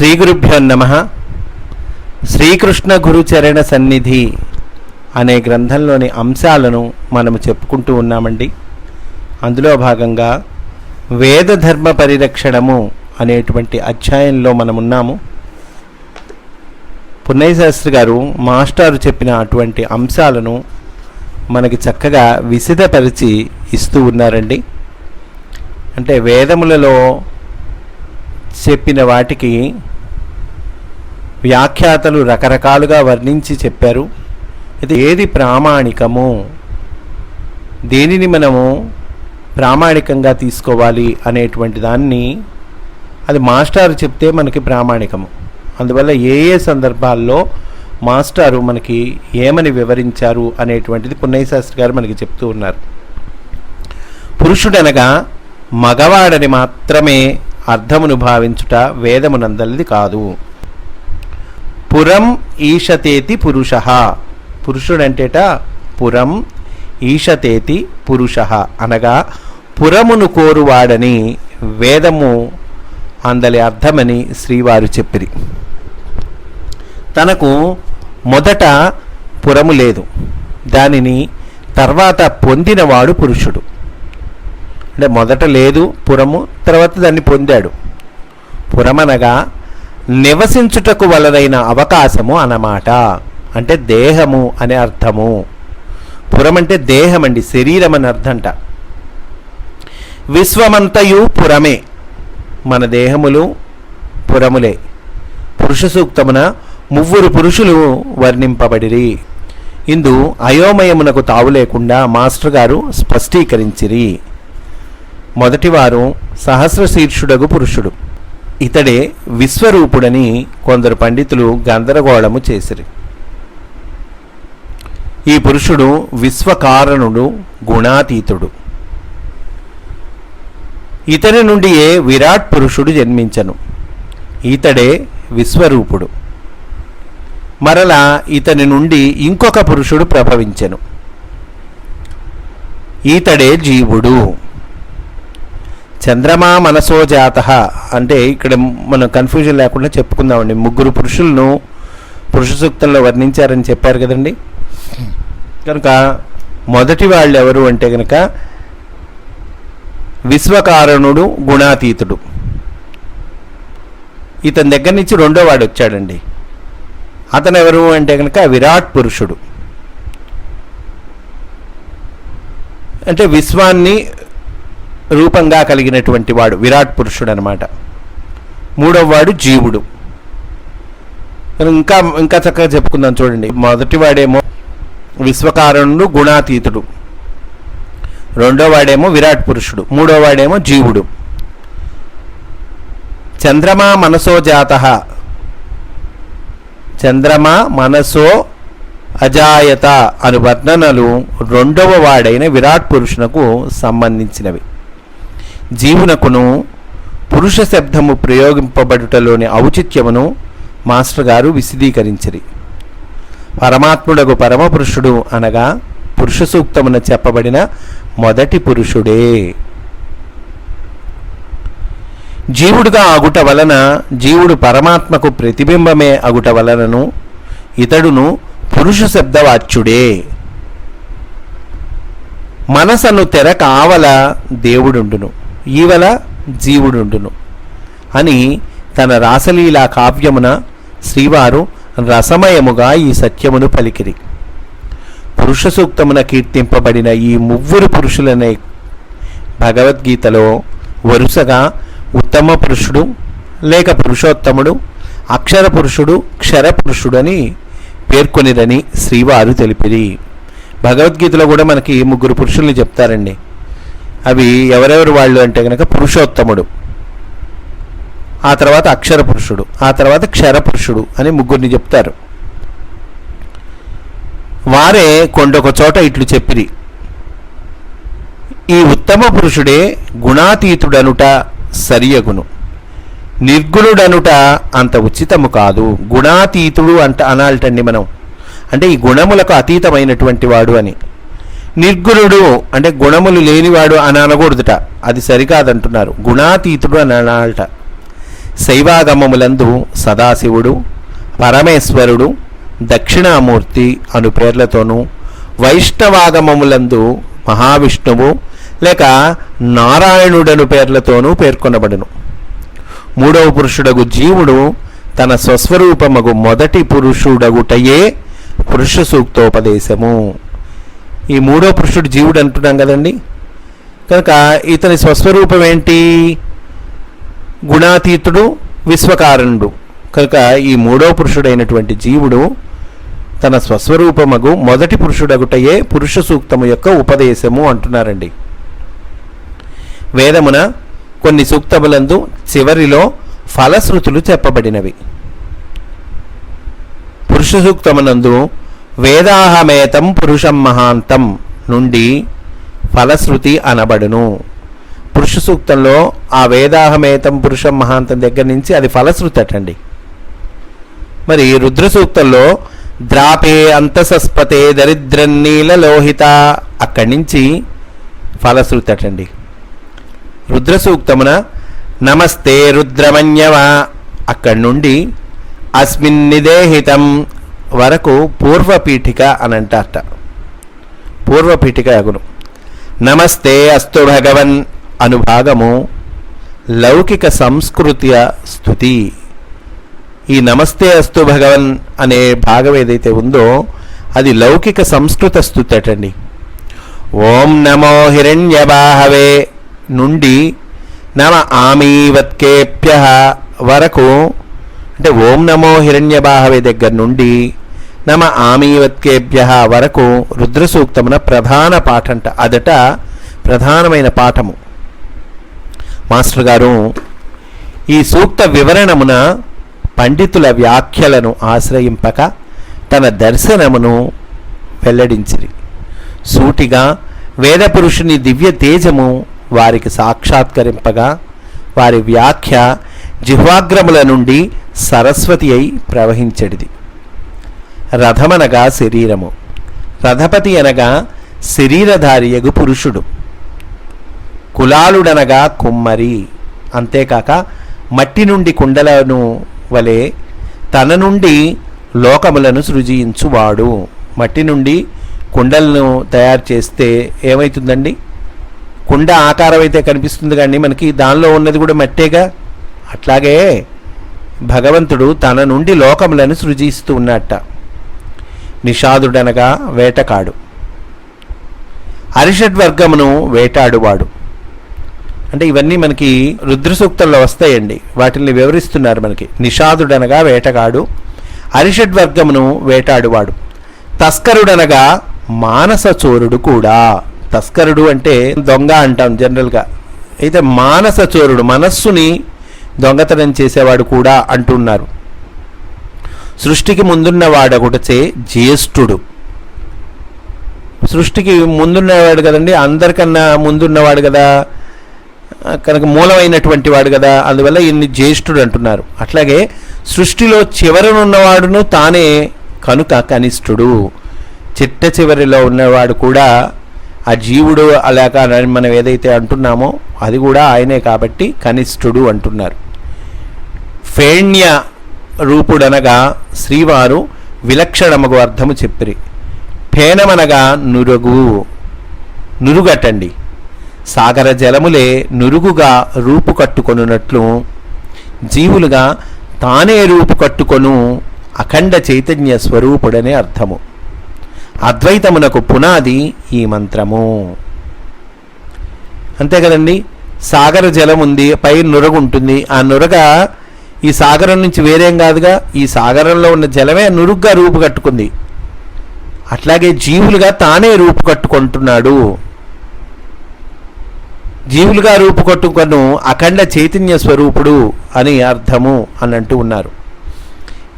శ్రీ గురుభ్యో నమ. శ్రీకృష్ణ గురుచరణ సన్నిధి అనే గ్రంథంలోని అంశాలను మనము చెప్పుకుంటూ ఉన్నామండి. అందులో భాగంగా వేద ధర్మ పరిరక్షణము అనేటువంటి అధ్యాయంలో మనం ఉన్నాము పున్నయ్య శాస్త్రి గారు మాస్టారు చెప్పిన అటువంటి అంశాలను మనకి చక్కగా విసిదపరిచి ఇస్తూ ఉన్నారండి. అంటే వేదములలో చెప్పిన వాటికి వ్యాఖ్యాతలు రకరకాలుగా వర్ణించి చెప్పారు. ఇది ఏది ప్రామాణికము దేనిని మనము ప్రామాణికంగా తీసుకోవాలి అనేటువంటి దాన్ని అది మాస్టారు చెప్తే మనకి ప్రామాణికము. అందువల్ల ఏ ఏ సందర్భాల్లో మాస్టారు మనకి ఏమని వివరించారు అనేటువంటిది పున్నయశాస్త్రి గారు మనకి చెప్తూ ఉన్నారు. పురుషుడనగా మగవాడని మాత్రమే అర్థమును భావించుట వేదమునందలిది కాదు. పురం ఈషతేతి పురుష. పురుషుడంటేట పురం ఈషతేతి పురుష అనగా పురమును కోరువాడని వేదము అందలి అర్థమని శ్రీవారు చెప్పిరి. తనకు మొదట పురము లేదు. దానిని తర్వాత పొందినవాడు పురుషుడు. అంటే మొదట లేదు పురము తర్వాత దాన్ని పొందాడు. పురమనగా నివసించుటకు వలదైన అవకాశము అన్నమాట. అంటే దేహము అనే అర్థము. పురం అంటే దేహం అండి శరీరం అని అర్థంట. విశ్వమంతయు పురమే. మన దేహములు పురములే. పురుష సూక్తమున ముగ్గురు పురుషులు వర్ణింపబడిరి. ఇందు అయోమయమునకు తావు లేకుండా మాస్టర్ గారు స్పష్టీకరించిరి. మొదటివారు సహస్రశీర్షుడగు పురుషుడు. ఇతడే విశ్వరూపుడని కొందరు పండితులు గందరగోళము చేసిరి. ఈ పురుషుడు విశ్వకారణుడు గుణాతీతుడు. ఇతని నుండియే విరాట్ పురుషుడు జన్మించను. ఈతడే విశ్వరూపుడు. మరలా ఇతని నుండి ఇంకొక పురుషుడు ప్రభవించెను. ఈతడే జీవుడు. చంద్రమా మనసో జాత అంటే ఇక్కడ మనం కన్ఫ్యూజన్ లేకుండా చెప్పుకుందామండి. ముగ్గురు పురుషులను పురుష సూక్తంలో వర్ణించారని చెప్పారు కదండి. కనుక మొదటి వాళ్ళు ఎవరు అంటే కనుక విశ్వకారణుడు గుణాతీతుడు. ఇతని దగ్గర నుంచి రెండో వాడు వచ్చాడండి. అతను ఎవరు అంటే కనుక విరాట్ పురుషుడు. అంటే విశ్వాన్ని రూపంగా కలిగినటువంటి వాడు విరాట్ పురుషుడు అనమాట మూడవ వాడు జీవుడు. ఇంకా ఇంకా చక్కగా చెప్పుకుందాం చూడండి. మొదటివాడేమో విశ్వకారణుడు గుణాతీతుడు. రెండోవాడేమో విరాట్ పురుషుడు. మూడోవాడేమో జీవుడు. చంద్రమా మనసో జాత. చంద్రమా మనసో అజాయత అను వర్ణనలు రెండవ వాడైన విరాట్ పురుషునకు సంబంధించినవి. జీవునకును పురుష శబ్దము ప్రయోగింపబడుటలోని ఔచిత్యమును మాస్టర్ గారు విశదీకరించిరి. పరమాత్ముడకు పరమపురుషుడు అనగా పురుష సూక్తమున చెప్పబడిన మొదటి పురుషుడే. జీవుడుగా అగుట వలన జీవుడు పరమాత్మకు ప్రతిబింబమే అగుట వలనను ఇతడును పురుష శబ్దవాచ్యుడే మనసను తెర కావల దేవుడుండును. ఈవల జీవుడుండును. అని తన రాసలీలా కావ్యమున శ్రీవారు రసమయముగా ఈ సత్యమును పలికిరి. పురుష సూక్తమున కీర్తింపబడిన ఈ ముగ్గురు పురుషులనే భగవద్గీతలో వరుసగా ఉత్తమ పురుషుడు లేక పురుషోత్తముడు అక్షర పురుషుడు క్షరపురుషుడని పేర్కొనిరని శ్రీవారు తెలిపిరి. భగవద్గీతలో కూడా మనకి ముగ్గురు పురుషుల్ని చెప్తారండి. అవి ఎవరెవరు వాళ్ళు అంటే కనుక పురుషోత్తముడు ఆ తర్వాత అక్షర పురుషుడు ఆ తర్వాత క్షర పురుషుడు అని ముగ్గురిని చెప్తారు. వారే కొండొక చోట ఇట్లు చెప్పిరి. ఈ ఉత్తమ పురుషుడే గుణాతీతుడనుట సరియగును. నిర్గుణుడనుట అంత ఉచితము కాదు. గుణాతీతుడు అంట అనాలటండి మనం. అంటే ఈ గుణములకు అతీతమైనటువంటి వాడు అని. నిర్గుణుడు అంటే గుణములు లేనివాడు అని అనకూడదుట అది సరికాదంటున్నారు. గుణాతీతుడు అని అనాలట. శైవాగమములందు సదాశివుడు పరమేశ్వరుడు దక్షిణామూర్తి అను పేర్లతోనూ వైష్ణవాగమములందు మహావిష్ణువు లేక నారాయణుడను పేర్లతోనూ పేర్కొనబడును. మూడవ పురుషుడగు జీవుడు తన స్వస్వరూపమగు మొదటి పురుషుడగుటయే పురుష సూక్తోపదేశము ఈ మూడో పురుషుడు జీవుడు అంటున్నాం కదండి. కనుక ఇతని స్వస్వరూపం ఏంటి? గుణాతీతుడు విశ్వకారణుడు. కనుక ఈ మూడో పురుషుడైనటువంటి జీవుడు తన స్వస్వరూపమగు మొదటి పురుషుడగుటయే పురుష సూక్తము యొక్క ఉపదేశము అంటున్నారండి. వేదమున కొన్ని సూక్తములందు చివరిలో ఫలశ్రుతులు చెప్పబడినవి. పురుష సూక్తమునందు వేదాహమేతం పురుషం మహాంతం నుండి ఫలశ్రుతి అనబడును. పురుష సూక్తంలో ఆ వేదాహమేతం పురుషం మహాంతం దగ్గర నుంచి అది ఫలశ్రుతి అటండి. మరి రుద్ర సూక్తంలో ద్రాపే అంతసస్పతే దరిద్రన్నీల లోహిత అక్కడి నుంచి ఫలశ్రుతి అటండి. రుద్ర సూక్తమున నమస్తే రుద్రమన్యవ అక్కడి నుండి అస్మిన్ నిదేహితం వరకు పూర్వపీఠిక అని అంటారట పూర్వపీఠిక అగును నమస్తే అస్తు భగవన్ అనుభాగము లౌకిక సంస్కృతియ స్థుతి ఈ నమస్తే అస్తు భగవన్ అనే భాగం ఏదైతే ఉందో అది లౌకిక సంస్కృత స్థుతి అటండి. ఓం నమో హిరణ్యబాహవే నుండి నమ ఆమీవత్కేభ్య వరకు అంటే ఓం నమో హిరణ్యబాహవే దగ్గర నుండి నమ ఆమీవత్కేభ్య వరకు రుద్రసూక్తమున ప్రధాన పాఠంట అదట ప్రధానమైన పాఠము. మాస్టర్ గారు ఈ సూక్త వివరణమున పండితుల వ్యాఖ్యలను ఆశ్రయింపక తన దర్శనమును వెల్లడించిరి. సూటిగా వేదపురుషుని దివ్య తేజము వారికి సాక్షాత్కరింపగా వారి వ్యాఖ్య జిహ్వాగ్రముల నుండి సరస్వతి అయి ప్రవహించడిది. రథమనగా శరీరము. రథపతి అనగా శరీరధారియగు పురుషుడు. కులాలుడనగా కుమ్మరి. అంతేకాక మట్టి నుండి కుండలను వలె తన నుండి లోకములను సృజించువాడు. మట్టి నుండి కుండలను తయారు చేస్తే ఏమవుతుందండి కుండ ఆకారం అయితే కనిపిస్తుంది కానీ మనకి దానిలో ఉన్నది కూడా మట్టేగా? అట్లాగే భగవంతుడు తన నుండి లోకములను సృజిస్తూ ఉన్నట్ట. నిషాదుడనగా వేటకాడు. అరిషడ్వర్గమును వేటాడువాడు. అంటే ఇవన్నీ మనకి రుద్రసూక్తంలో వస్తాయండి. వాటిని వివరిస్తున్నారు మనకి. నిషాదుడనగా వేటగాడు అరిషడ్వర్గమును వేటాడువాడు. తస్కరుడనగా మానస చోరుడు కూడా. తస్కరుడు అంటే దొంగ అంటాం జనరల్గా. అయితే మానస చోరుడు మనస్సుని దొంగతనం చేసేవాడు కూడా అంటున్నారు. సృష్టికి ముందున్నవాడొకటచే జ్యేష్ఠుడు. సృష్టికి ముందున్నవాడు కదండి అందరికన్నా ముందున్నవాడు కదా కనుక మూలమైనటువంటి వాడు కదా అందువల్ల ఇన్ని జ్యేష్ఠుడు అంటున్నారు. అట్లాగే సృష్టిలో చివరనున్నవాడును తానే కనుక కనిష్ఠుడు. చిట్ట చివరిలో ఉన్నవాడు కూడా ఆ జీవుడు అలాగా మనం ఏదైతే అంటున్నామో అది కూడా ఆయనే కాబట్టి కనిష్ఠుడు అంటున్నారు. ఫేణ్య రూపుడనగా శ్రీవారు విలక్షణముగు అర్థము చెప్పిరి. ఫేనమనగా నురుగు. నురుగటండి. సాగర జలములే నురుగుగా రూపు కట్టుకొనున్నట్లు. జీవులుగా తానే రూపు కట్టుకొను అఖండ చైతన్య స్వరూపుడనే అర్థము. అద్వైతమునకు పునాది ఈ మంత్రము. అంతే కదండి? సాగర జలం ఉంది పై నురగ ఉంటుంది ఆ నురగ ఈ సాగరం నుంచి వేరేం కాదుగా ఈ సాగరంలో ఉన్న జలమే నురుగ్గా రూపు కట్టుకుంది. అట్లాగే జీవులుగా తానే రూపు కట్టుకుంటున్నాడు. జీవులుగా రూపు కట్టుకొను అఖండ చైతన్య స్వరూపుడు అని అర్థము అని అంటూ ఉన్నారు.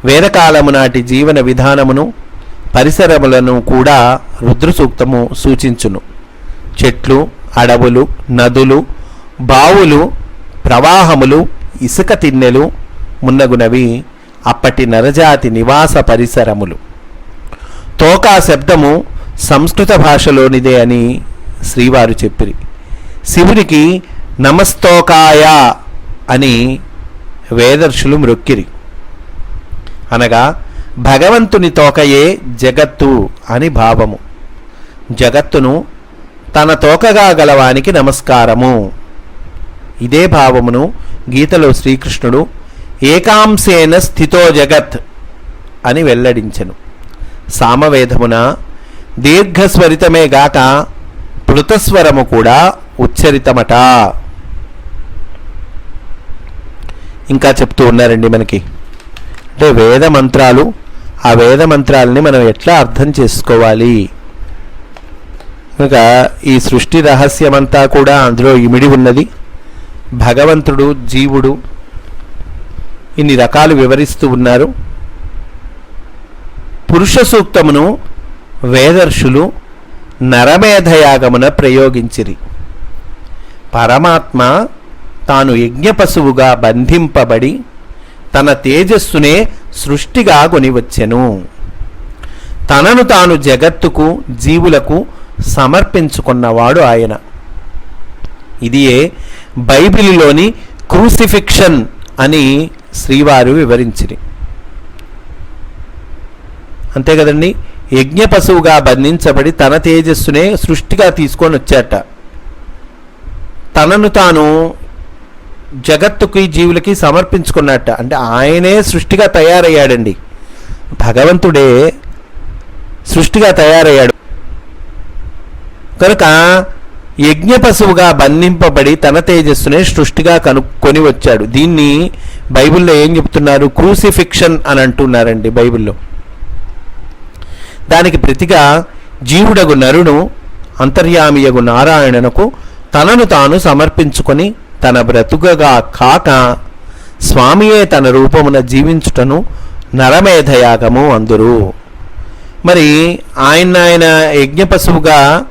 వేదకాలము నాటి జీవన విధానమును పరిసరములను కూడా రుద్ర సూక్తము సూచించును. చెట్లు అడవులు నదులు బావులు ప్రవాహములు ఇసుక తిన్నెలు మున్నగునవి అప్పటి నరజాతి నివాస పరిసరములు. తోకా శబ్దము సంస్కృత భాషలోనిదే అని శ్రీవారు చెప్పిరి. శివునికి నమస్తోకాయ అని వేదర్షులు మ్రొక్కిరి. అనగా భగవంతుని తోకయే జగత్తు అని భావము. జగత్తును తన తోకగా గలవానికి నమస్కారము. ఇదే భావమును గీతలో శ్రీకృష్ణుడు ఏకాంశేన స్థితో జగత్ అని వెల్లడించెను. సామవేదమున దీర్ఘస్వరితమే గాక పృతస్వరము కూడా ఉచ్చరితమట. ఇంకా చెప్తూ ఉన్నారండి మనకి. అంటే వేద మంత్రాలు ఆ వేద మంత్రాలని మనం ఎట్లా అర్థం చేసుకోవాలి? కనుక ఈ సృష్టి రహస్యమంతా కూడా అందులో ఇమిడి ఉన్నది. భగవంతుడు జీవుడు ఇన్ని రకాలు వివరిస్తూ ఉన్నారు. పురుష సూక్తమును వేదర్షులు నరమేధయాగమున ప్రయోగించిరి. పరమాత్మ తాను యజ్ఞపశువుగా బంధింపబడి తన తేజస్సునే సృష్టిగా కొనివచ్చెను. తనను తాను జగత్తుకు జీవులకు సమర్పించుకున్నవాడు ఆయన. ఇదియే బైబిల్లోని క్రూసిఫిక్షన్ అని శ్రీవారు వివరించిరి. అంతే కదండి యజ్ఞ పశువుగా బంధించబడి తన తేజస్సునే సృష్టిగా తీసుకొని వచ్చాట తనను తాను జగత్తుకి జీవులకి సమర్పించుకున్నట్ట. అంటే ఆయనే సృష్టిగా తయారయ్యాడండి. భగవంతుడే సృష్టిగా తయారయ్యాడు. కనుక యజ్ఞ పశువుగా బంధింపబడి తన తేజస్సునే సృష్టిగా కనుక్కొని వచ్చాడు దీన్ని బైబిల్లో ఏం చెప్తున్నారు? క్రూసిఫిక్షన్ అని అంటున్నారండి బైబిల్లో. దానికి ప్రతిగా జీవుడగు నరుడు అంతర్యామియగు నారాయణనకు తనను తాను సమర్పించుకొని తన బ్రతుకగా కాక స్వామియే తన రూపమున జీవించుటను నరమేధయాగము అందురు. మరి ఆయన ఆయన యజ్ఞ పశువుగా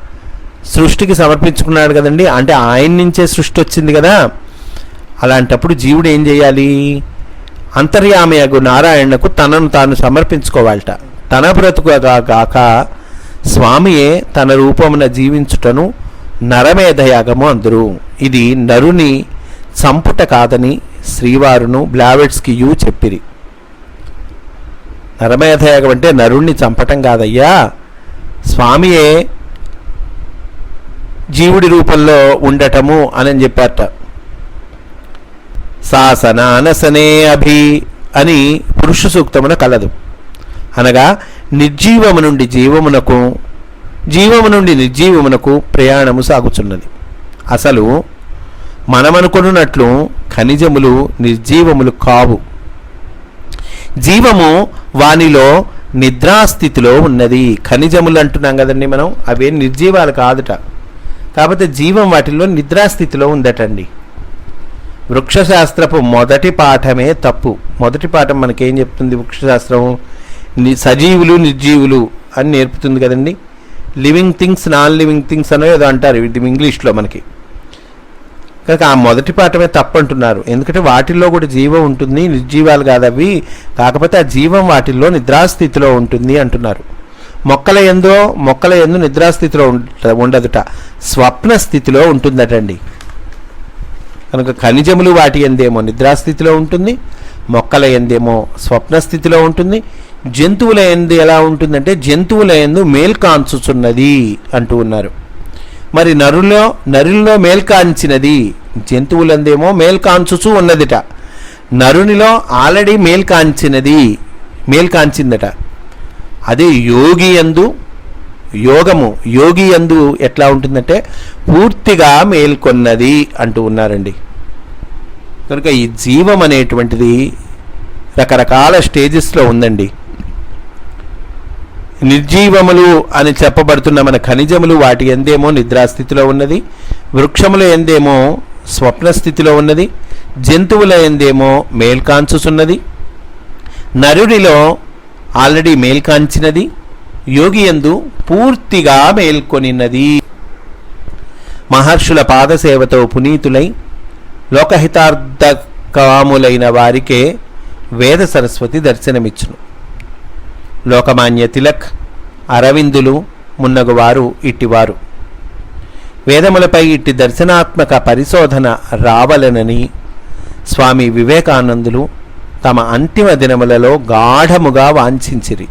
సృష్టికి సమర్పించుకున్నాడు కదండి. అంటే ఆయన నుంచే సృష్టి వచ్చింది కదా. అలాంటప్పుడు జీవుడు ఏం చేయాలి? అంతర్యామయగు నారాయణకు తనను తాను సమర్పించుకోవాలట. తన బ్రతుకుగా కాక స్వామియే తన రూపమున జీవించుటను నరమేధయాగము అందరు. ఇది నరుని చంపుట కాదని శ్రీవారును బ్లావెట్స్కి యూ చెప్పిరి. నరమేధయాగం అంటే నరుణ్ణి చంపటం కాదయ్యా. స్వామియే జీవుడి రూపంలో ఉండటము అని చెప్పారట. శాసనానసనే అభి అని పురుష సూక్తమున కలదు. అనగా నిర్జీవము నుండి జీవమునకు జీవము నుండి నిర్జీవమునకు ప్రయాణము సాగుచున్నది. అసలు మనమనుకున్నట్లు ఖనిజములు నిర్జీవములు కావు. జీవము వానిలో నిద్రాస్థితిలో ఉన్నది. ఖనిజములు అంటున్నాం కదండి మనం అవే నిర్జీవాలు కాదుట. కాకపోతే జీవం వాటిల్లో నిద్రాస్థితిలో ఉందటండి. వృక్షశాస్త్రపు మొదటి పాఠమే తప్పు. మొదటి పాఠం మనకేం చెప్తుంది వృక్షశాస్త్రం ని- సజీవులు నిర్జీవులు అని నేర్పుతుంది కదండి. Living things non living things అనో ఏదో అంటారు ఇది ఇంగ్లీష్లో మనకి. కనుక ఆ మొదటి పాఠమే తప్పు అంటున్నారు ఎందుకంటే వాటిల్లో కూడా జీవం ఉంటుంది నిర్జీవాలు కాదవి. కాకపోతే ఆ జీవం వాటిల్లో నిద్రాస్థితిలో ఉంటుంది అంటున్నారు. మొక్కల ఎందో మొక్కల ఎందు నిద్రాస్థితిలో ఉండదుట. స్వప్న స్థితిలో ఉంటుందటండి. కనుక ఖనిజములు వాటి ఎందేమో నిద్రాస్థితిలో ఉంటుంది మొక్కల ఎందేమో స్వప్న స్థితిలో ఉంటుంది జంతువుల ఎందు ఎలా ఉంటుందంటే జంతువుల ఎందు మేల్కాంచుచున్నది అంటూ ఉన్నారు. మరి నరులో నరుల్లో మేల్కాంచినది జంతువులందేమో మేల్కాంచుచు ఉన్నదిట. నరునిలో ఆల్రెడీ మేల్కాంచినది మేల్కాంచిందట అదే యోగి యందు యోగము. యోగి యందు ఎట్లా ఉంటుందంటే పూర్తిగా మేల్కొన్నది అంటూ ఉన్నారండి. కనుక ఈ జీవం అనేటువంటిది రకరకాల స్టేజెస్లో ఉందండి. నిర్జీవములు అని చెప్పబడుతున్న మన ఖనిజములు వాటి ఎందేమో నిద్రాస్థితిలో ఉన్నది వృక్షముల ఎందేమో స్వప్న స్థితిలో ఉన్నది జంతువుల ఎందేమో మేల్కాంచుచున్నది నరుడిలో ఆల్రెడీ మేల్కాంచినది యోగి ఎందు పూర్తిగా మేల్కొనినది. మహర్షుల పాదసేవతో పునీతులై లోకహితార్థ కాములైన వారికే వేద సరస్వతి దర్శనమిచ్చును. లోకమాన్య తిలక్ అరవిందులు మున్నగువారు ఇట్టివారు వేదములపై ఇట్టి దర్శనాత్మక పరిశోధన రావలనని స్వామి వివేకానందులు తమ అంతిమ దినములలో గాఢముగా వాంఛించిరి.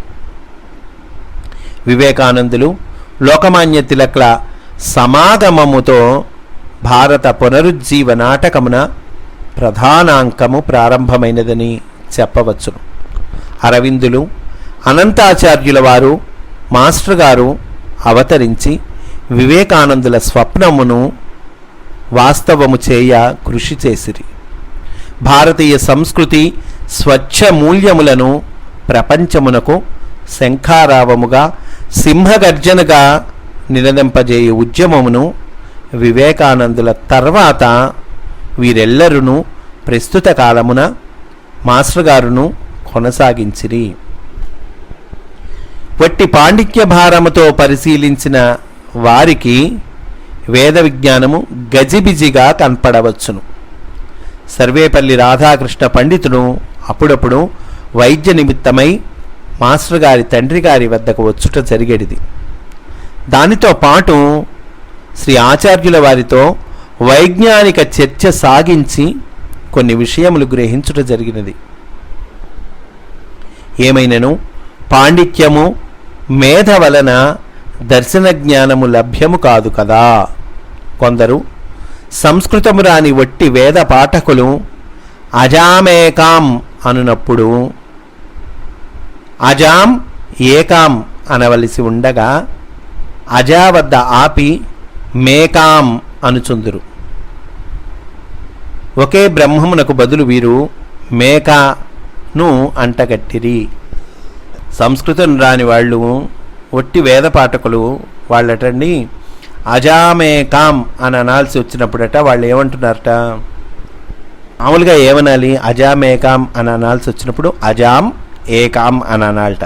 వివేకానందులు లోకమాన్య తిలక్ల సమాగమముతో భారత పునరుజ్జీవ నాటకమున ప్రధానాంకము ప్రారంభమైనదని చెప్పవచ్చును. అరవిందులు అనంతాచార్యుల వారు మాస్టర్ గారు అవతరించి వివేకానందుల స్వప్నమును వాస్తవము చేయ కృషి చేసిరి. భారతీయ సంస్కృతి స్వచ్ఛ మూల్యములను ప్రపంచమునకు శంఖారావముగా సింహగర్జనగా నిలదింపజేయు ఉద్యమమును వివేకానందుల తర్వాత వీరెల్లరును ప్రస్తుత కాలమున మాస్టర్ గారును కొనసాగించిరి. వట్టి పాండిత్య భారముతో పరిశీలించిన వారికి వేద విజ్ఞానము గజిబిజిగా కనపడవచ్చును. సర్వేపల్లి రాధాకృష్ణ పండితుడు అప్పుడప్పుడు వైద్య నిమిత్తమై మాస్టర్ గారి తండ్రి గారి వద్దకు వచ్చుట జరిగేది దానితో పాటు శ్రీ ఆచార్యుల వారితో వైజ్ఞానిక చర్చ సాగించి కొన్ని విషయములు గ్రహించుట జరిగినది. ఏమైనను? పాండిత్యము మేధ వలన దర్శన జ్ఞానము లభ్యము కాదు కదా. కొందరు సంస్కృతము రాని వట్టి వేద పాఠకులు అజామేకాం అనునప్పుడు అజాం ఏకాం అనవలసి ఉండగా అజా వద్ద ఆపి మేకాం అనుచుందురు. ఒకే బ్రహ్మమునకు బదులు వీరు మేకాను అంటగట్టిరి. సంస్కృతం రాని వాళ్ళు ఒట్టి వేద పాఠకులు వాళ్ళటండి అజామేకాం అని అనాల్సి వచ్చినప్పుడట వాళ్ళు ఏమంటున్నారట మామూలుగా ఏమనాలి? అజామేకాం అని అనాల్సి వచ్చినప్పుడు అజాం ఏకాం అని అనాలట.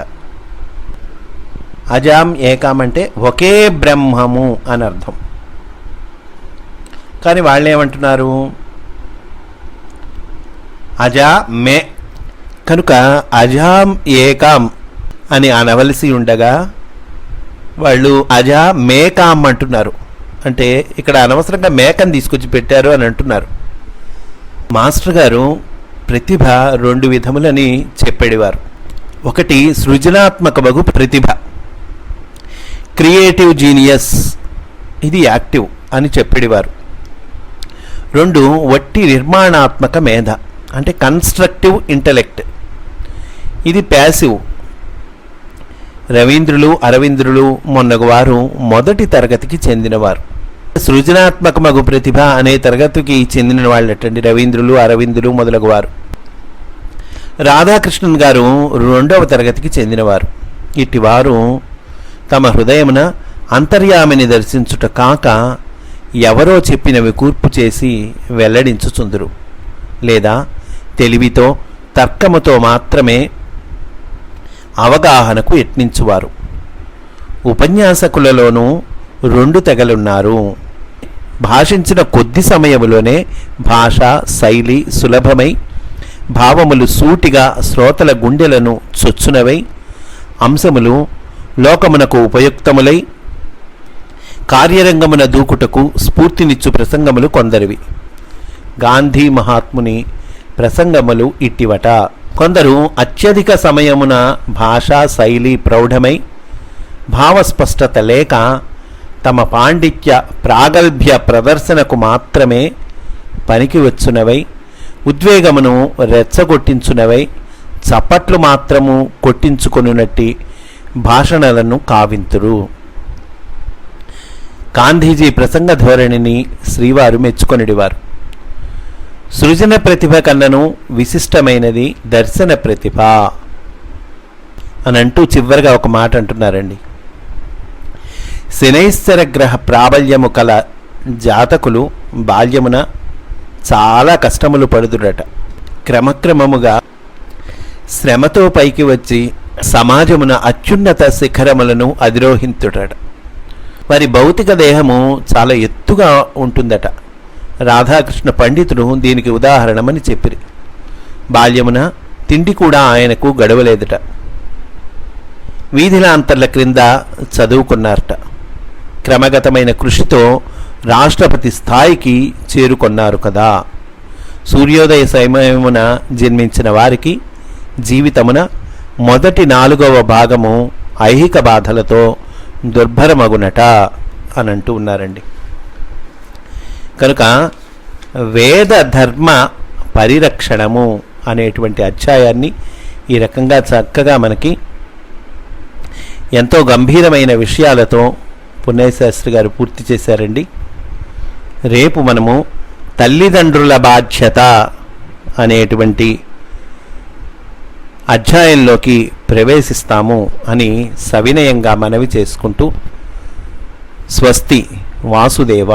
అజాం ఏకాం అంటే ఒకే బ్రహ్మము అని అర్థం. కానీ వాళ్ళు ఏమంటున్నారు? అజా మే కనుక అజాం ఏకాం అని అనవలసి ఉండగా వాళ్ళు అజా మేకాం అంటున్నారు. అంటే ఇక్కడ అనవసరంగా మేకని తీసుకొచ్చి పెట్టారు అని అంటున్నారు. మాస్టర్ గారు ప్రతిభ రెండు విధములని చెప్పేవారు. ఒకటి సృజనాత్మక బగు ప్రతిభ. క్రియేటివ్ జీనియస్ ఇది యాక్టివ్ అని చెప్పేవారు. రెండు వట్టి నిర్మాణాత్మక మేధ అంటే కన్స్ట్రక్టివ్ ఇంటలెక్ట్. ఇది ప్యాసివ్. రవీంద్రులు అరవింద్రులు మొన్నగువారు మొదటి తరగతికి చెందినవారు. సృజనాత్మకమగు ప్రతిభ అనే తరగతికి చెందిన వాళ్ళటండి రవీంద్రులు అరవిందులు మొదలగు వారు రాధాకృష్ణన్ గారు రెండవ తరగతికి చెందినవారు. ఇటివారు తమ హృదయమున అంతర్యామిని దర్శించుట కాక ఎవరో చెప్పినవి కూర్పు చేసి వెల్లడించుచుందురు. లేదా తెలివితో తర్కముతో మాత్రమే అవగాహనకు యత్నించువారు. ఉపన్యాసకులలోనూ రెండు తెగలున్నారు. భాషించిన కొద్ది సమయములోనే భాష శైలి సులభమై భావములు సూటిగా శ్రోతల గుండెలను చొచ్చునవై అంశములు లోకమునకు ఉపయుక్తములై కార్యరంగమున దూకుటకు స్ఫూర్తినిచ్చు ప్రసంగములు కొందరివి. గాంధీ మహాత్ముని ప్రసంగములు ఇట్టివట కొందరు అత్యధిక సమయమున భాషా శైలి ప్రౌఢమై భావస్పష్టత లేక తమ పాండిత్య ప్రాగల్భ్య ప్రదర్శనకు మాత్రమే పనికి వచ్చునవై ఉద్వేగమును రెచ్చగొట్టించునవై చప్పట్లు మాత్రము కొట్టించుకొనునట్టి భాషణలను కావింతురు. గాంధీజీ ప్రసంగ ధోరణిని శ్రీవారు మెచ్చుకొనిడివారు. సృజన ప్రతిభ కన్నను విశిష్టమైనది దర్శన ప్రతిభ. అని అంటూ చివరిగా ఒక మాట అంటున్నారండి శనైశ్వర గ్రహ ప్రాబల్యము కల జాతకులు బాల్యమున చాలా కష్టములు పడుతుడట క్రమక్రమముగా శ్రమతో పైకి వచ్చి సమాజమున అత్యున్నత శిఖరములను అధిరోహించుటట వారి భౌతిక దేహము చాలా ఎత్తుగా ఉంటుందట. రాధాకృష్ణ పండితుడు దీనికి ఉదాహరణమని చెప్పిరి. బాల్యమున తిండి కూడా ఆయనకు గడవలేదట. వీధిలాంతర్ల క్రింద చదువుకున్నారట. క్రమగతమైన కృషితో రాష్ట్రపతి స్థాయికి చేరుకొన్నారు కదా. సూర్యోదయ సమయమున జన్మించిన వారికి జీవితమున మొదటి నాలుగవ భాగము ఐహిక బాధలతో దుర్భరమగునట అని అంటూ ఉన్నారండి. కనుక వేద ధర్మ పరిరక్షణము అనేటువంటి అధ్యాయాన్ని ఈ రకంగా చక్కగా మనకి ఎంతో గంభీరమైన విషయాలతో పుణ్యశాస్త్రి గారు పూర్తి చేశారండి. రేపు మనము తల్లిదండ్రుల బాధ్యత అనేటువంటి అధ్యాయంలోకి ప్రవేశిస్తాము అని సవినయంగా మనవి చేసుకుంటూ స్వస్తి వాసుదేవ.